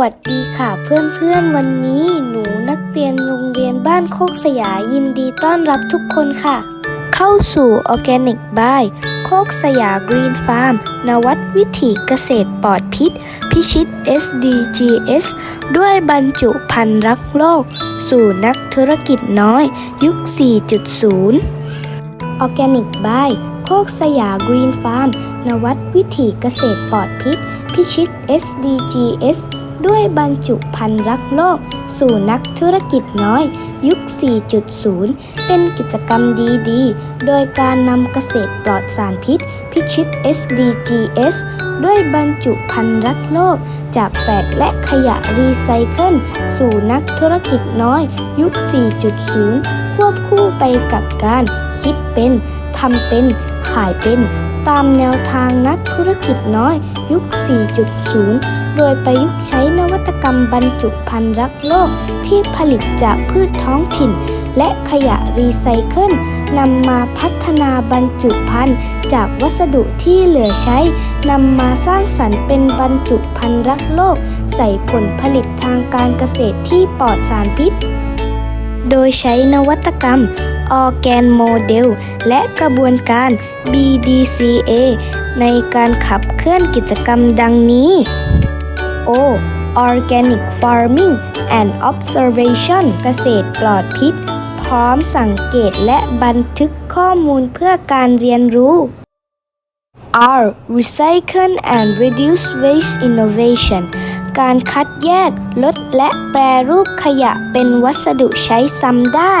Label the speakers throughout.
Speaker 1: วัสดีค่ะเพื่อนๆ วันนี้หนูนักเรียนโรงเรียนบ้านโคกสยายินดีต้อนรับทุกคนค่ะ เข้าสู่ออร์แกนิกบายโคกสยากรีนฟาร์มนวัตวิถีเกษตรปลอดพิษ พิชิต SDGs ด้วยบรรจุพันธุ์รักโลก สู่นักธุรกิจน้อย ยุค 4.0ออร์แกนิกบายโคกสยากรีนฟาร์มนวัตวิถีเกษตรปลอดพิษ พิชิต SDGs ด้วยบรรจุพันธุ์รักโลก สู่นักธุรกิจน้อย ยุค 4.0 เป็นกิจกรรมดีๆ โดยการนำเกษตรปลอดสารพิษ พิชิต SDGs ด้วยบรรจุพันธุ์รักโลก จากแฝดและขยะรีไซเคิลสู่นักธุรกิจน้อย ยุค 4.0 ควบคู่ไปกับการคิดเป็นทำเป็นขายเป็น ตามแนวทางนักธุรกิจน้อยยุค 4.0 โดยประยุกต์ใช้นวัตกรรมบรรจุภัณฑ์รักโลกที่ผลิตจากพืชท้องถิ่น และขยะรีไซเคิลนำมาพัฒนาบรรจุภัณฑ์จากวัสดุที่เหลือใช้นำมาสร้างสรรค์เป็นบรรจุภัณฑ์รักโลก ใส่ผลผลิตทางการเกษตรที่ปลอดสารพิษ โดยใช้นวัตกรรมออแกนโมเดล และกระบวนการ BDCA ในการขับเคลื่อนกิจกรรมดังนี้ O Organic Farming and Observation เกษตรปลอดพิษ พร้อมสังเกตและบันทึกข้อมูลเพื่อการเรียนรู้ R Recycle and Reduce Waste Innovation การคัดแยก ลดและแปรรูปขยะเป็นวัสดุใช้ซ้ำได้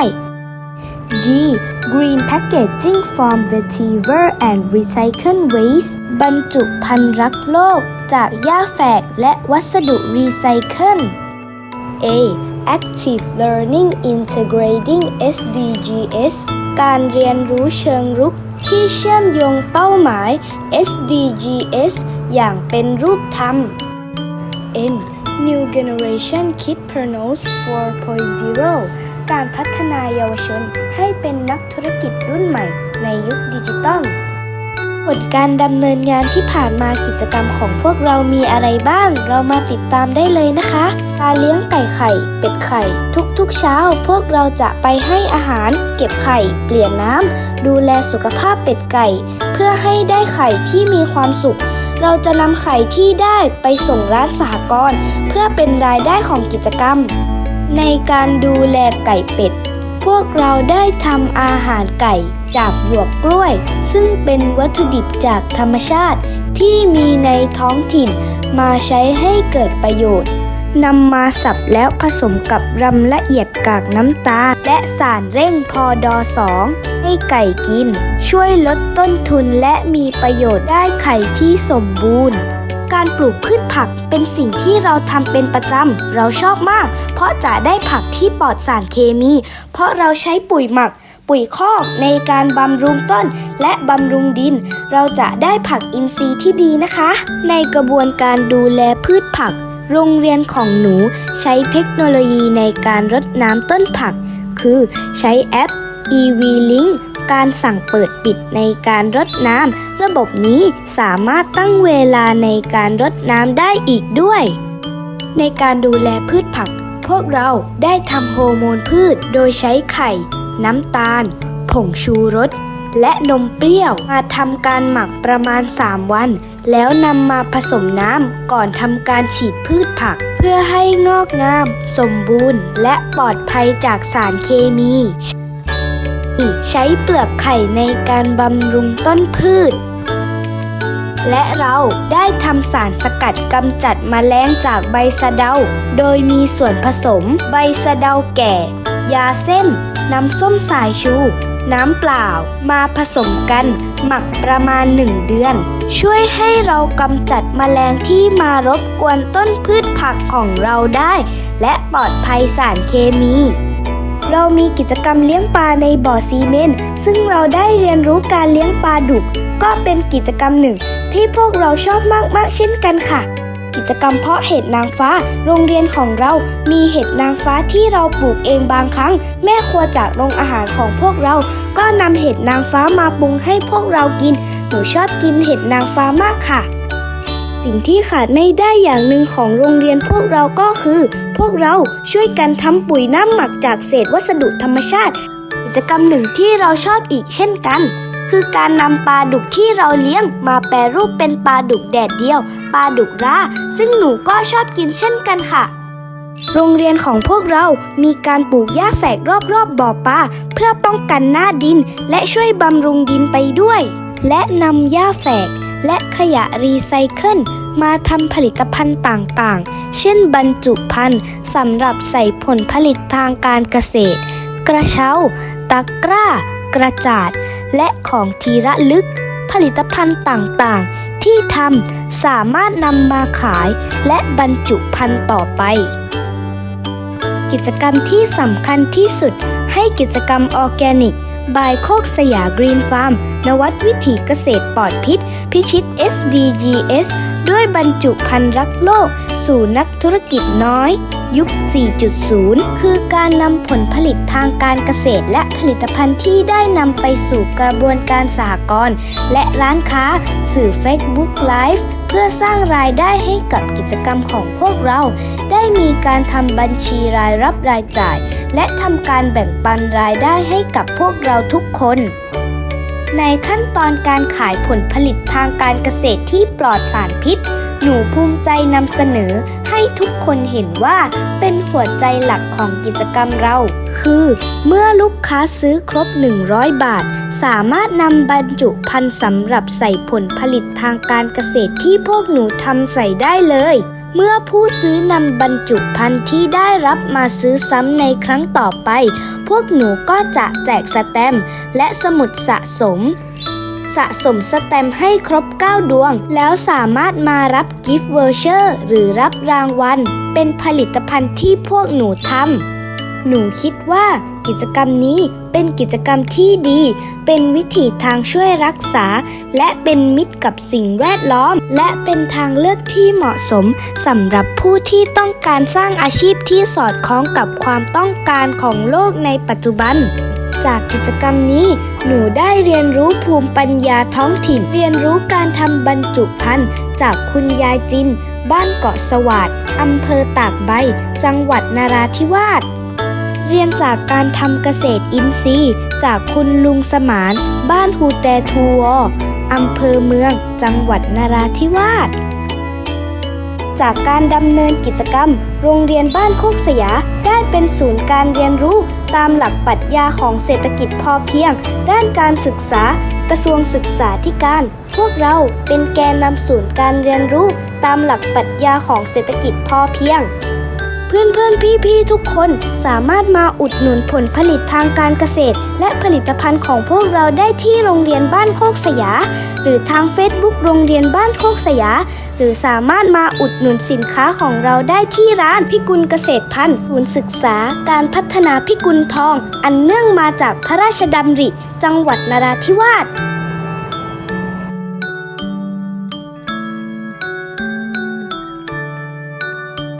Speaker 1: G Green Packaging from Vetiver and Recycle Waste บรรจุภัณฑ์รักโลกจากหญ้าแฝกและวัสดุรีไซเคิล A Active Learning Integrating SDGs การเรียนรู้เชิงรุกที่เชื่อมโยงเป้าหมาย SDGs อย่างเป็นรูปธรรม N New Generation Kidpreneurs 4.0 การพัฒนายาวชนให้เป็นนักธุรกิจรุ่นใหม่ในยุคดิจิตอลผลการดำเนินงานที่ผ่านมากิจกรรมของพวกเรามีอะไรบ้าง เรามาติดตามได้เลยนะคะ การเลี้ยงไก่ไข่ เป็ดไข่ ทุกๆเช้า พวกเราจะไปให้อาหาร เก็บไข่ เปลี่ยนน้ำ ดูแลสุขภาพเป็ดไก่ เพื่อให้ได้ไข่ที่มีความสุข เราจะนำไข่ที่ได้ไปส่งร้านสหกรณ์เพื่อเป็นรายได้ของกิจกรรม ในการดูแลไก่เป็ด พวกเราได้ทำอาหารไก่จากหยวกกล้วย ซึ่งเป็นวัตถุดิบจากธรรมชาติที่มีในท้องถิ่นมาใช้ให้เกิดประโยชน์นำมาสับแล้วผสมกับรำละเอียดกากน้ำตาล สารเร่งพอดอสองให้ไก่กิน ช่วยลดต้นทุนและมีประโยชน์ได้ไข่ที่สมบูรณ์ การปลูกพืชผักเป็นสิ่งที่เราทำเป็นประจำ เราชอบมาก เพราะจะได้ผักที่ปลอดสารเคมี เพราะเราใช้ปุ๋ยหมัก ปุ๋ยคอกในการบำรุงต้นและบำรุงดิน เราจะได้ผักอินทรีย์ที่ดีนะคะ ในกระบวนการดูแลพืชผักโรงเรียนของหนูใช้เทคโนโลยีในการรดน้ำต้นผัก คือ ใช้แอป EV Link การสั่งเปิดปิดในการรดน้ำระบบนี้สามารถตั้งเวลาในการรดน้ำได้อีกด้วย ในการดูแลพืชผัก พวกเราได้ทำโฮอร์โมนพืชโดยใช้ไข่ น้ำตาล ผงชูรส และนมเปรี้ยวมาทำการหมักประมาณ 3 วัน แล้วนำมาผสมน้ำก่อนทำการฉีดพืชผัก เพื่อให้งอกงาม สมบูรณ์ และปลอดภัยจากสารเคมีใช้เปลือกไข่ในการบำรุงต้นพืช และเราได้ทำสารสกัดกำจัดแมลงจากใบสะเดา โดยมีส่วนผสมใบสะเดาแก่ ยาเส้น น้ำส้มสายชู น้ำเปล่ามาผสมกันหมักประมาณ 1 เดือน ช่วยให้เรากำจัดแมลงที่มารบกวนต้นพืชผักของเราได้ และปลอดภัยสารเคมี เรามีกิจกรรมเลี้ยงปลาในบ่อซีเมนต์ซึ่งเราได้เรียนรู้การเลี้ยงปลาดุก ก็เป็นกิจกรรมหนึ่ง ที่พวกเราชอบมากๆเช่นกันค่ะ กิจกรรมเพาะเห็ดนางฟ้า โรงเรียนของเรามีเห็ดนางฟ้าที่เราปลูกเองบางครั้ง แม่ครัวจากโรงอาหารของพวกเรา ก็นำเห็ดนางฟ้ามาปรุงให้พวกเรากิน หนูชอบกินเห็ดนางฟ้ามากค่ะ สิ่งที่ขาดไม่ได้อย่างหนึ่งของโรงเรียนพวกเราก็คือ พวกเราช่วยกันทำปุ๋ยน้ำหมักจากเศษวัสดุธรรมชาติ กิจกรรมหนึ่งที่เราชอบอีกเช่นกันคือการนำปลาดุกที่เราเลี้ยงมาแปรรูปเป็นปลาดุกแดดเดียว ปลาดุกร่าซึ่งหนูก็ชอบกินเช่นกันค่ะ โรงเรียนของพวกเรามีการปลูกหญ้าแฝกรอบๆบบ่อปลาเพื่อป้องกันหน้าดิน และช่วยบำรุงดินไปด้วย และนำหญ้าแฝกและขยะรีไซเคิลมาทำผลิตภัณฑ์ต่างๆ เช่นบรรจุภัณฑ์สำหรับใส่ผลผลิตทางการเกษตร กระเช้า ตะกร้า กระจาด และของทีระลึก ผลิตภัณฑ์ต่างๆ ที่ทำ สามารถนำมาขายและบรรจุภัณฑ์ต่อไป กิจกรรมที่สำคัญที่สุดให้กิจกรรมออร์แกนิก บายโคกสยามกรีนฟาร์ม นวัตวิถีเกษตรปลอดพิษ พิชิต SDGs ด้วยบรรจุภัณฑ์รักโลก สู่นักธุรกิจน้อย ยุค 4.0 คือการนำผลผลิตทางการเกษตรและผลิตภัณฑ์ที่ได้นำไปสู่กระบวนการสหกรณ์และร้านค้า สื่อ Facebook Live พื่อสร้างรายได้ให้กับกิจกรรมของพวกเรา ได้มีการทำบัญชีรายรับรายจ่าย และทำการแบ่งปันรายได้ให้กับพวกเราทุกคน ในขั้นตอนการขายผลผลิตทางการเกษตรที่ปลอดสารพิษ หนูภูมิใจนำเสนอให้ทุกคนเห็นว่าเป็นหัวใจหลักของกิจกรรมเรา คือ เมื่อลูกค้าซื้อครบ 100 บาท สามารถนำบรรจุภัณฑ์สำหรับใส่ผลผลิตทางการเกษตรที่พวกหนูทำใส่ได้เลย เมื่อผู้ซื้อนำบรรจุภัณฑ์ที่ได้รับมาซื้อซ้ำในครั้งต่อไป พวกหนูก็จะแจกสแตมป์และสมุดสะสมสะสมสแตมป์ให้ครบ 9 ดวง แล้วสามารถมารับกิฟต์เวอร์เชอร์ หรือรับรางวัล เป็นผลิตภัณฑ์ที่พวกหนูทำ หนูคิดว่ากิจกรรมนี้เป็นกิจกรรมที่ดี เป็นวิถีทางช่วยรักษา และเป็นมิตรกับสิ่งแวดล้อม และเป็นทางเลือกที่เหมาะสมสำหรับผู้ที่ต้องการสร้างอาชีพที่สอดคล้องกับความต้องการของโลกในปัจจุบัน จากกิจกรรมนี้ หนูได้เรียนรู้ภูมิปัญญาท้องถิ่น เรียนรู้การทำบรรจุภัณฑ์จากคุณยายจิน บ้านเกาะสวัสดอำเภอตากใบ จังหวัดนาราธิวาส เรียนจากการทำเกษตรอินทรีย์ จากคุณลุงสมาน บ้านฮูแตทูวอำเภอเมือง จังหวัดนาราธิวาส จากการดำเนินกิจกรรม โรงเรียนบ้านโคกสยา ได้เป็นศูนย์การเรียนรู้ตามหลักปรัชญาของเศรษฐกิจพอเพียง ด้านการศึกษากระทรวงศึกษาธิการ พวกเราเป็นแกนนำศูนย์การเรียนรู้ตามหลักปรัชญาของเศรษฐกิจพอเพียง เพื่อนเพื่อนพี่พี่ทุกคนสามารถมาอุดหนุนผลผลิตทางการเกษตร และผลิตภัณฑ์ของพวกเราได้ที่โรงเรียนบ้านโคกสยา หรือทาง Facebook โรงเรียนบ้านโคกสยา หรือสามารถมาอุดหนุนสินค้าของเราได้ที่ร้านพิกุลเกษตรพันธุ์ศูนย์ศึกษา การพัฒนาพิกุลทอง อันเนื่องมาจากพระราชดำริ จังหวัดนราธิวาส